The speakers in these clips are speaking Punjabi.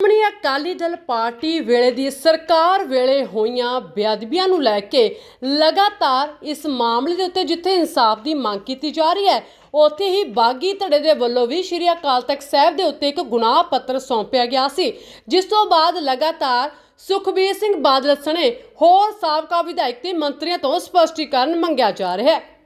ਸ਼੍ਰੋਮਣੀ ਅਕਾਲੀ ਦਲ ਪਾਰਟੀ ਵੇਲੇ ਦੀ ਸਰਕਾਰ ਵੇਲੇ ਹੋਈਆਂ ਬੇਅਦਬੀਆਂ ਨੂੰ ਲੈ ਕੇ ਲਗਾਤਾਰ ਇਸ ਮਾਮਲੇ ਦੇ ਉੱਤੇ ਜਿੱਥੇ ਇਨਸਾਫ ਦੀ ਮੰਗ ਕੀਤੀ ਜਾ ਰਹੀ ਹੈ, ਉੱਥੇ ਹੀ ਬਾਗੀ ਧੜੇ ਦੇ ਵੱਲੋਂ ਵੀ ਸ਼੍ਰੀ ਅਕਾਲ ਤਖਤ ਸਾਹਿਬ ਦੇ ਉੱਤੇ ਇੱਕ ਗੁਨਾਹ ਪੱਤਰ ਸੌਂਪਿਆ ਗਿਆ ਸੀ, ਜਿਸ ਤੋਂ ਬਾਅਦ ਲਗਾਤਾਰ ਸੁਖਬੀਰ ਸਿੰਘ ਬਾਦਲ ਸਣੇ ਹੋਰ ਸਾਬਕਾ ਵਿਧਾਇਕ ਤੇ ਮੰਤਰੀਆਂ ਤੋਂ ਸਪਸ਼ਟੀਕਰਨ ਮੰਗਿਆ ਜਾ ਰਿਹਾ ਹੈ।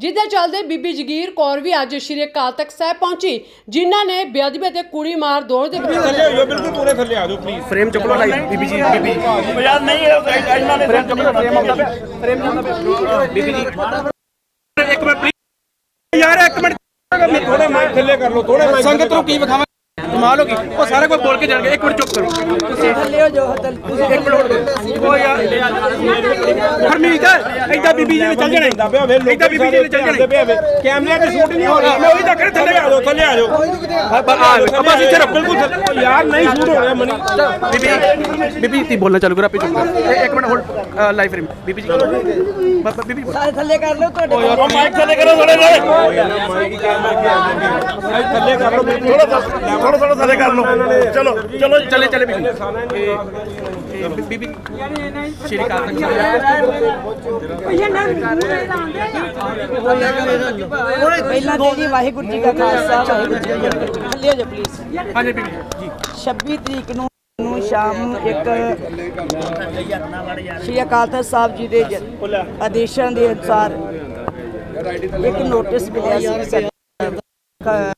ਜਿਹਦੇ ਚੱਲਦੇ ਬੀਬੀ ਜਗੀਰ ਕੌਰ ਵੀ ਅੱਜ ਸ਼੍ਰੀ ਅਕਾਲ ਤਖਤ ਸਾਹਿਬ ਪਹੁੰਚੀ ਜਿਨ੍ਹਾਂ ਨੇ ਬੇਅਦਬੀ ਤੇ ਕੁੜੀ ਮਾਰ ਦੋੜ ਦੇ ਥੱਲੇ ਬਿਲਕੁਲ ਪੂਰੇ ਥੱਲੇ ਆ ਜਾਓ ਪਲੀਜ਼ ਫਰੇਮ ਚੁੱਕ ਲਓ ਲਾਈ ਬੀਬੀ ਜੀ ਬੀਬੀ। ਜੀ ਯਾਰ ਨਹੀਂ ਇਹ ਇਹਨਾਂ ਨੇ ਫਰੇਮ ਚੁੱਕ ਲਓ ਫਰੇਮ ਆਉਂਦਾ ਫਰੇਮ ਆਉਂਦਾ ਬੀਬੀ ਜੀ। ਇੱਕ ਮਿੰਟ। ਯਾਰ ਇੱਕ ਮਿੰਟ। ਥੋੜੇ ਮਾਈਕ ਥੱਲੇ ਕਰ ਲਓ ਥੋੜੇ ਮਾਈਕ ਸੰਗਤ ਨੂੰ ਕੀ ਵਿਖਾਵਾਂ? ਕਮਾਲ ਹੋ ਗਈ। ਉਹ ਸਾਰਾ ਕੋਈ ਬੋਲ ਕੇ ਜਾਣਗੇ। ਇੱਕ ਮਿੰਟ ਚੁੱਪ ਕਰੋ। ਤੁਸੀਂ ਥੱਲੇ ਹੋ ਜਾਓ ਥੱਲੇ। ਤੁਸੀਂ ਇੱਕ ਮਿੰਟ ਹੋਰ ਉਹ ਯਾਰ ਹਰਮੀਤ ਏਦਾਂ ਬੀਬੀ ਜੀ ਨੇ ਚੱਲ ਜਾਣਾ ਦਾ ਪਿਆ ਵੇ ਲੋਕ ਏਦਾਂ ਬੀਬੀ ਜੀ ਨੇ ਚੱਲ ਜਾਣਾ ਪਿਆ ਵੇ ਕੈਮਰੇ ਤੇ ਸ਼ੂਟ ਨਹੀਂ ਹੋ ਰਿਹਾ। ਮੈਂ ਉਹੀ ਤਾਂ ਕਰ ਥੱਲੇ ਆ ਜਾਓ ਥੱਲੇ ਆ ਜਾਓ। ਆਪਾਂ ਇੱਥੇ ਰੱਖ ਬਿਲਕੁਲ ਥੱਲੇ- ਯਾਰ ਨਹੀਂ ਸ਼ੂਟ ਹੋ ਰਿਹਾ ਮਨੀ। ਬੀਬੀ ਬੀਬੀ ਤੀ ਬੋਲਣਾ ਚਾਲੂ ਕਰੋ ਆਪੇ ਚੁੱਪ ਕਰੋ। ਇੱਕ ਮਿੰਟ ਹੋਲਡ ਲਾਈਵ ਫਰੇਮ ਬੀਬੀ ਜੀ। ਬੀਬੀ। ਸਾਰੇ ਥੱਲੇ ਕਰ ਲਓ ਤੁਹਾਡੇ ਉਹ ਮਾਈਕ ਥੱਲੇ ਕਰੋ ਥੋੜੇ ਥੱਲੇ ਕਰ ਲਓ ਥੋੜਾ ਥੋੜਾ ਥੋੜਾ ਥੱਲੇ ਕਰ ਲਓ ਚਲੋ ਚਲੋ ਚੱਲੇ ਚੱਲੇ ਬੀਬੀ ਸ਼੍ਰੀ ਅਕਾਲ ਤਖਤ ਸਾਹਿਬ। ਪਹਿਲਾਂ ਤੇ ਜੀ ਵਾਹਿਗੁਰੂ ਜੀ ਕਾ ਖਾਲਸਾ ਵਾਹਿਗੁਰੂ ਜੀ ਕੀ ਫਤਿਹ। ਥੱਲੇ ਹੋ ਜਾਓ ਪਲੀਜ਼ ਹਾਂਜੀ ਬੀਬੀ ਜੀ। 26 ਤਰੀਕ ਨੂੰ ਨੂੰ ਸ਼ਾਮ ਨੂੰ ਇੱਕ ਸ਼੍ਰੀ ਅਕਾਲ ਤਖਤ ਸਾਹਿਬ ਜੀ ਦੇ ਆਦੇਸ਼ਾਂ ਦੇ ਅਨੁਸਾਰ ਇੱਕ ਨੋਟਿਸ ਮਿਲਿਆ ਸੀ ਕ-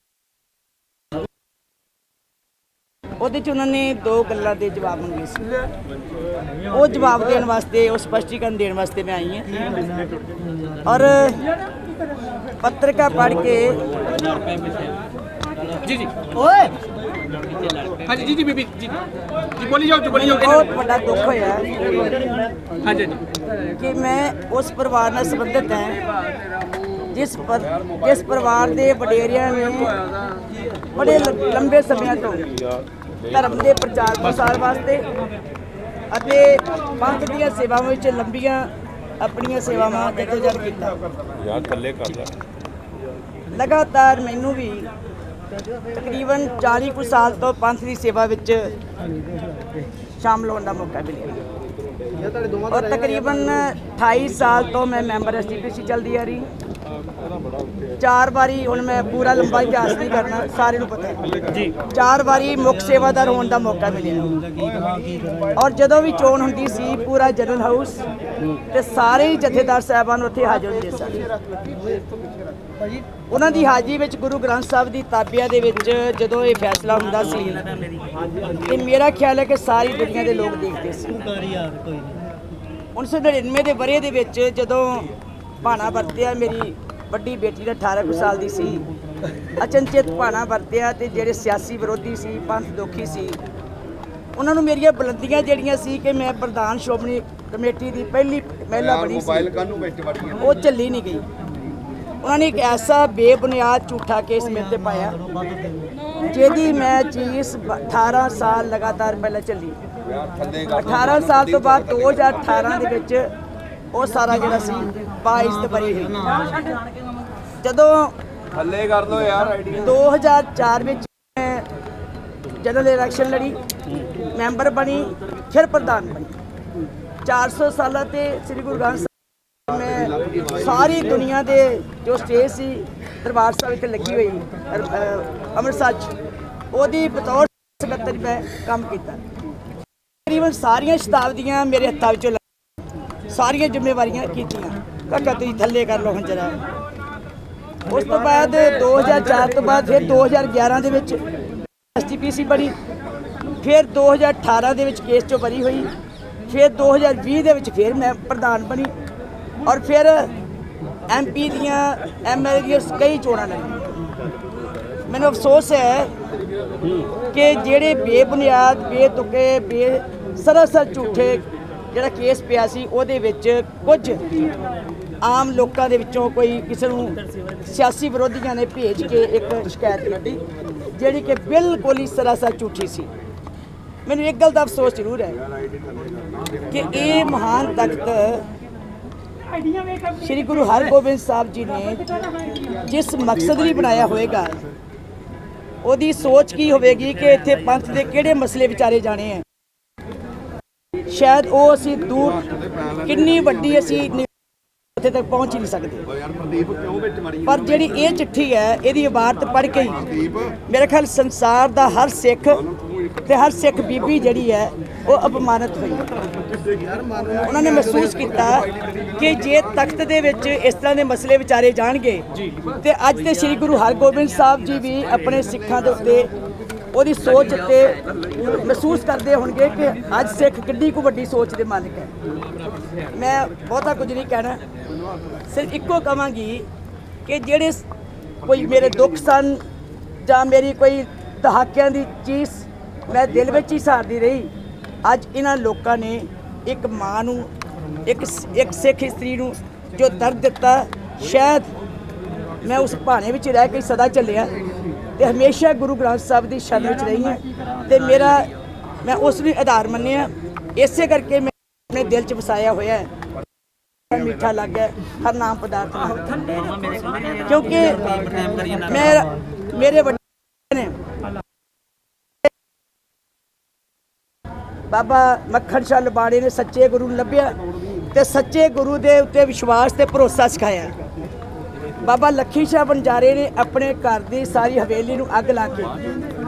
ਉਹਦੇ ਚ ਉਹਨਾਂ ਨੇ ਦੋ ਗੱਲਾਂ ਦੇ ਜਵਾਬ ਮੰਗੇ ਸੀ। ਉਹ ਜਵਾਬ ਦੇਣ ਵਾਸਤੇ ਉਹ ਸਪਸ਼ਟੀਕਰਨ ਦੇਣ ਵਾਸਤੇ ਮੈਂ ਆਈ ਹਾਂ। ਔਰ ਪੱਤਰਿਕਾ ਪੜ੍ਹ ਕੇ ਜੀ ਜੀ। ਓਏ! ਹਾਂਜੀ ਜੀ ਜੀ ਬੀਬੀ ਜੀ। ਜੀ ਬੋਲੀ ਜਾਓ ਜੀ ਬੋਲੀ ਜਾਓ। ਬਹੁਤ ਵੱਡਾ ਦੁੱਖ ਹੋਇਆ ਹਾਂਜੀ ਹਾਂਜੀ। ਕਿ ਮੈਂ ਉਸ ਪਰਿਵਾਰ ਨਾਲ ਸੰਬੰਧਿਤ ਹਾਂ ਜਿਸ ਪਰ ਜਿਸ ਪਰਿਵਾਰ ਦੇ ਵਡੇਰਿਆਂ ਨੇ ਬੜੇ ਲੰਬੇ ਸਮਿਆਂ ਤੋਂ ਧਰਮ ਦੇ ਪ੍ਰਚਾਰ ਪ੍ਰਸਾਰ ਵਾਸਤੇ ਅਤੇ ਪੰਥ ਦੀਆਂ ਸੇਵਾਵਾਂ ਵਿੱਚ ਲੰਬੀਆਂ ਆਪਣੀਆਂ ਸੇਵਾਵਾਂ ਜਦੋਜਦ ਕੀਤਾ। ਯਾਰ ਥੱਲੇ ਕਰ ਲੈ। ਲਗਾਤਾਰ ਮੈਨੂੰ ਵੀ ਤਕਰੀਬਨ 40 ਕੁ ਸਾਲ ਤੋਂ ਪੰਥ ਦੀ ਸੇਵਾ ਵਿੱਚ ਸ਼ਾਮਲ ਹੋਣ ਦਾ ਮੌਕਾ ਮਿਲਿਆ। ਔਰ ਤਕਰੀਬਨ 28 ਸਾਲ ਤੋਂ ਮੈਂ ਮੈਂਬਰ ਐਸਟੀਪੀਸੀ ਚੱਲਦੀ ਆ ਰਹੀ। ਚਾਰ ਵਾਰੀ ਹੁਣ ਮੈਂ ਪੂਰਾ ਲੰਬਾ ਇਤਿਹਾਸ ਨਹੀਂ ਕਰਨਾ ਸਾਰਿਆਂ ਨੂੰ ਪਤਾ ਹੈ। ਜੀ। ਚਾਰ ਵਾਰੀ ਮੁੱਖ ਸੇਵਾਦਾਰ ਹੋਣ ਦਾ ਮੌਕਾ ਮਿਲਿਆ। ਔਰ ਜਦੋਂ ਵੀ ਚੋਣ ਹੁੰਦੀ ਸੀ ਪੂਰਾ ਜਨਰਲ ਹਾਊਸ ਤੇ ਸਾਰੇ ਹੀ ਜਥੇਦਾਰ ਸਾਹਿਬਾਨ ਉੱਥੇ ਹਾਜ਼ਰ ਹੁੰਦੇ ਸਨ। ਉਹਨਾਂ ਦੀ ਹਾਜ਼ਰੀ ਵਿੱਚ ਗੁਰੂ ਗ੍ਰੰਥ ਸਾਹਿਬ ਦੀ ਤਾਬਿਆ ਦੇ ਵਿੱਚ ਜਦੋਂ ਇਹ ਫੈਸਲਾ ਹੁੰਦਾ ਸੀ ਤੇ ਮੇਰਾ ਖਿਆਲ ਹੈ ਕਿ ਸਾਰੀ ਦੁਨੀਆ ਦੇ ਲੋਕ ਦੇਖਦੇ ਸੀ। 1999 ਦੇ ਬਰੇ ਦੇ ਵਿੱਚ ਜਦੋਂ ਭਾਣਾ ਵਰਤਿਆ ਮੇਰੀ ਵੱਡੀ ਬੇਟੀ ਦਾ 18 ਕੁ ਸਾਲ ਦੀ ਸੀ। ਅਚਨਚੇਤ ਭਾਣਾ ਵਰਤਿਆ ਤੇ ਜਿਹੜੇ ਸਿਆਸੀ ਵਿਰੋਧੀ ਸੀ ਪੰਥ ਦੋਖੀ ਸੀ ਉਹਨਾਂ ਨੂੰ ਮੇਰੀਆਂ ਬੁਲੰਦੀਆਂ ਜਿਹੜੀਆਂ ਸੀ ਕਿ ਮੈਂ ਪ੍ਰਧਾਨ ਸ਼੍ਰੋਮਣੀ ਕਮੇਟੀ ਦੀ ਪਹਿਲੀ ਮਹਿਲਾ ਬਣੀ ਸੀ। ਉਹ ਚੱਲੀ ਨਹੀਂ ਗਈ। ਉਹਨਾਂ ਨੇ ਇੱਕ ਐਸਾ ਬੇਬੁਨਿਆਦ ਝੂਠਾ ਕੇਸ ਮੇਰੇ ਤੇ ਪਾਇਆ ਜਿਹਦੀ ਮੈਂ ਚੀਜ਼ 18 ਸਾਲ ਲਗਾਤਾਰ ਪਹਿਲਾਂ ਚੱਲੀ 18 ਸਾਲ ਤੋਂ ਬਾਅਦ 2018 ਦੇ ਵਿੱਚ ਉਹ ਸਾਰਾ ਜਿਹੜਾ ਸੀ 22 ਤੇ ਬਰੀ ਹੋਈ। ਜਦੋਂ ਥੱਲੇ ਕਰ ਲੋ ਯਾਰ ਆਈਡੀ 2004 ਵਿੱਚ ਮੈਂ ਜਨਰਲ ਇਲੈਕਸ਼ਨ ਲੜੀ ਮੈਂਬਰ ਬਣੀ ਫਿਰ ਪ੍ਰਧਾਨ ਬਣੀ। 400 ਸਾਲਾਂ ਤੇ ਸ੍ਰੀ ਗੁਰੂ ਗ੍ਰੰਥ ਸਾਹਿਬ ਮੈਂ ਸਾਰੀ ਦੁਨੀਆ ਦੇ ਜੋ ਸਟੇਜ ਸੀ ਦਰਬਾਰ ਸਾਹਿਬ ਇੱਥੇ ਲੱਗੀ ਹੋਈ ਅੰਮ੍ਰਿਤਸਰ ਉਹਦੀ ਬਤੌਰ ਸਕੱਤਰ ਮੈਂ ਕੰਮ ਕੀਤਾ। ਤਕਰੀਬਨ ਸਾਰੀਆਂ ਸ਼ਤਾਬਦੀਆਂ ਮੇਰੇ ਹੱਥਾਂ ਵਿੱਚੋਂ। ਸਾਰੀਆਂ ਜ਼ਿੰਮੇਵਾਰੀਆਂ ਕੀਤੀਆਂ। ਕਾਕਾ, ਤੁਸੀਂ ਥੱਲੇ ਕਰ ਲਓ ਹੁਣ ਜਰਾ। ਉਸ ਤੋਂ ਬਾਅਦ 2004 ਤੋਂ ਬਾਅਦ ਫਿਰ 2011 ਦੇ ਵਿੱਚ ਐਸਟੀਪੀਸੀ ਬਣੀ। ਫਿਰ 2018 ਦੇ ਵਿੱਚ ਕੇਸ ਚੋਂ ਬਰੀ ਹੋਈ। ਫਿਰ 2020 ਦੇ ਵਿੱਚ ਫਿਰ ਮੈਂ ਪ੍ਰਧਾਨ ਬਣੀ। ਔਰ ਫਿਰ ਐਮਪੀ ਦੀਆਂ ਐਮਐਲਏ ਦੀਆਂ ਕਈ ਚੋਣਾਂ ਲੜੀਆਂ। ਮੈਨੂੰ ਅਫਸੋਸ ਹੈ ਕਿ ਜਿਹੜੇ ਬੇਬੁਨਿਆਦ, ਬੇਤੁਕੇ ਬੇ ਸਰਾਸਰ ਝੂਠੇ ਜਿਹੜਾ ਕੇਸ ਪਿਆ ਸੀ, ਉਹਦੇ ਵਿੱਚ ਕੁਝ ਆਮ ਲੋਕਾਂ ਦੇ ਵਿੱਚੋਂ ਕੋਈ ਕਿਸੇ ਨੂੰ ਸਿਆਸੀ ਵਿਰੋਧੀਆਂ ਨੇ ਭੇਜ ਕੇ ਇੱਕ ਸ਼ਿਕਾਇਤ ਦਿੱਤੀ, ਜਿਹੜੀ ਕਿ ਬਿਲਕੁਲ ਹੀ ਸਰਾਸਰ ਝੂਠੀ ਸੀ। ਮੈਨੂੰ ਇੱਕ ਗੱਲ ਦਾ ਅਫਸੋਸ ਜ਼ਰੂਰ ਹੈ ਕਿ ਇਹ ਮਹਾਨ ਤਖਤ ਸ੍ਰੀ ਗੁਰੂ ਹਰਗੋਬਿੰਦ ਸਾਹਿਬ ਜੀ ਨੇ ਜਿਸ ਮਕਸਦ ਲਈ ਬਣਾਇਆ ਹੋਵੇਗਾ ਉਹਦੀ ਸੋਚ ਕੀ ਹੋਵੇਗੀ ਕਿ ਇੱਥੇ ਪੰਥ ਦੇ ਕਿਹੜੇ ਮਸਲੇ ਵਿਚਾਰੇ ਜਾਣੇ ਹੈ ਸ਼ਾਇਦ ਉਹ ਅਸੀਂ ਦੂਰ, ਕਿੰਨੀ ਵੱਡੀ ਅਸੀਂ ਉੱਥੇ ਤੱਕ ਪਹੁੰਚ ਹੀ ਨਹੀਂ ਸਕਦੇ। ਪਰ ਜਿਹੜੀ ਇਹ ਚਿੱਠੀ ਹੈ, ਇਹਦੀ ਇਬਾਰਤ ਪੜ੍ਹ ਕੇ ਹੀ ਮੇਰੇ ਖਿਆਲ ਸੰਸਾਰ ਦਾ ਹਰ ਸਿੱਖ ਤੇ ਹਰ ਸਿੱਖ ਬੀਬੀ ਜਿਹੜੀ ਹੈ, ਉਹ ਅਪਮਾਨਿਤ ਹੋਈ। ਉਹਨਾਂ ਨੇ ਮਹਿਸੂਸ ਕੀਤਾ ਕਿ ਜੇ ਤਖਤ ਦੇ ਵਿੱਚ ਇਸ ਤਰ੍ਹਾਂ ਦੇ ਮਸਲੇ ਵਿਚਾਰੇ ਜਾਣਗੇ, ਤੇ ਅੱਜ ਤੇ ਸ੍ਰੀ ਗੁਰੂ ਹਰਗੋਬਿੰਦ ਸਾਹਿਬ ਜੀ ਵੀ ਆਪਣੇ ਸਿੱਖਾਂ ਦੇ ਉੱਤੇ ਉਹਦੀ ਸੋਚ 'ਤੇ ਮਹਿਸੂਸ ਕਰਦੇ ਹੋਣਗੇ ਕਿ ਅੱਜ ਸਿੱਖ ਕਿੰਨੀ ਕੁ ਵੱਡੀ ਸੋਚ ਦੇ ਮਾਲਕ ਹੈ। ਮੈਂ ਬਹੁਤਾ ਕੁਝ ਨਹੀਂ ਕਹਿਣਾ। ਸਿਰਫ ਇੱਕੋ ਕਹਾਂਗੀ ਕਿ ਜਿਹੜੇ ਕੋਈ ਮੇਰੇ ਦੁੱਖ ਸਨ ਜਾਂ ਮੇਰੀ ਕੋਈ ਦਹਾਕਿਆਂ ਦੀ ਚੀਜ਼ ਮੈਂ ਦਿਲ ਵਿੱਚ ਹੀ ਸਾਰਦੀ ਰਹੀ। ਅੱਜ ਇਹਨਾਂ ਲੋਕਾਂ ਨੇ ਇੱਕ ਮਾਂ ਨੂੰ, ਇੱਕ ਇੱਕ ਸਿੱਖ ਇਸਤਰੀ ਨੂੰ ਜੋ ਦਰਦ ਦਿੱਤਾ, ਸ਼ਾਇਦ ਮੈਂ ਉਸ ਭਾਣੇ ਵਿੱਚ ਰਹਿ ਕੇ ਸਦਾ ਚੱਲਿਆ। ਤੇ ਹਮੇਸ਼ਾ ਗੁਰੂ ਗ੍ਰੰਥ ਸਾਹਿਬ ਦੀ ਸ਼ਰਨ ਵਿੱਚ ਰਹੀ ਹਾਂ। ਤੇ ਮੇਰਾ, ਮੈਂ ਉਸ ਨੂੰ ਆਧਾਰ ਮੰਨਿਆ। ਇਸੇ ਕਰਕੇ ਮੈਂ ਆਪਣੇ ਦਿਲ 'ਚ ਵਸਾਇਆ ਹੋਇਆ ਹੈ। ਮਿੱਠਾ ਲੱਗਿਆ ਹਰ ਨਾਮ ਪਦਾਰਥ ਨਾਲ। ਕਿਉਂਕਿ ਮੇਰਾ ਮੇਰੇ ਵੱਡੇ ਨੇ ਬਾਬਾ ਮੱਖਣ ਸ਼ਾਹ ਲਬਾੜੇ ਨੇ ਸੱਚੇ ਗੁਰੂ ਨੂੰ ਲੱਭਿਆ ਤੇ ਸੱਚੇ ਗੁਰੂ ਦੇ ਉੱਤੇ ਵਿਸ਼ਵਾਸ ਤੇ ਭਰੋਸਾ ਸਿਖਾਇਆ। ਬਾਬਾ ਲੱਖੀ ਸ਼ਾਹ ਬੰਜਾਰੇ ਨੇ ਆਪਣੇ ਘਰ ਦੀ ਸਾਰੀ ਹਵੇਲੀ ਨੂੰ ਅੱਗ ਲਾ ਕੇ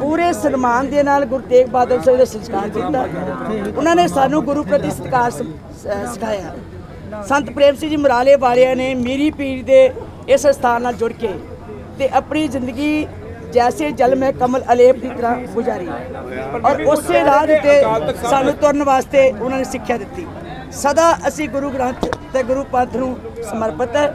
ਪੂਰੇ ਸਨਮਾਨ ਦੇ ਨਾਲ ਗੁਰੂ ਤੇਗ ਬਹਾਦਰ ਸਾਹਿਬ ਦਾ ਸੰਸਕਾਰ ਕੀਤਾ। ਉਹਨਾਂ ਨੇ ਸਾਨੂੰ ਗੁਰੂ ਪ੍ਰਤੀ ਸਤਿਕਾਰ ਸਿਖਾਇਆ। ਸੰਤ ਪ੍ਰੇਮ ਸਿੰਘ ਜੀ ਮਰਾਲੇ ਵਾਲਿਆਂ ਨੇ ਮੀਰੀ ਪੀਰ ਦੇ ਇਸ ਸਥਾਨ ਨਾਲ ਜੁੜ ਕੇ ਤੇ ਆਪਣੀ ਜ਼ਿੰਦਗੀ ਜੈਸੇ ਜਲ ਮੈਂ ਕਮਲ ਅਲੇਪ ਦੀ ਤਰ੍ਹਾਂ ਗੁਜ਼ਾਰੀ ਔਰ ਉਸੇ ਰਾਹ ਦੇ ਉੱਤੇ ਸਾਨੂੰ ਤੁਰਨ ਵਾਸਤੇ ਉਹਨਾਂ ਨੇ ਸਿੱਖਿਆ ਦਿੱਤੀ। ਸਦਾ ਅਸੀਂ ਗੁਰੂ ਗ੍ਰੰਥ ਤੇ ਗੁਰੂ ਪੰਥ ਨੂੰ ਸਮਰਪਿਤ ਹੈ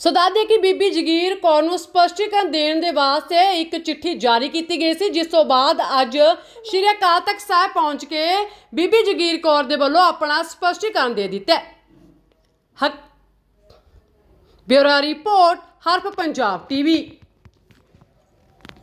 ਸੋ ਦੱਸਦੇ ਕਿ ਬੀਬੀ ਜਗੀਰ ਕੌਰ ਨੂੰ ਸਪਸ਼ਟੀਕਰਨ ਦੇਣ ਦੇ ਵਾਸਤੇ ਇੱਕ ਚਿੱਠੀ ਜਾਰੀ ਕੀਤੀ ਗਈ ਸੀ, ਜਿਸ ਤੋਂ ਬਾਅਦ ਅੱਜ ਸ਼੍ਰੀ ਅਕਾਲ ਤਖਤ ਸਾਹਿਬ ਪਹੁੰਚ ਕੇ ਬੀਬੀ ਜਗੀਰ ਕੌਰ ਦੇ ਵੱਲੋਂ ਆਪਣਾ ਸਪਸ਼ਟੀਕਰਨ ਦੇ ਦਿੱਤਾ ਹੈ। ਹਕ ਬਿਊਰੋ ਰਿਪੋਰਟ, ਹਰਫ ਪੰਜਾਬ ਟੀਵੀ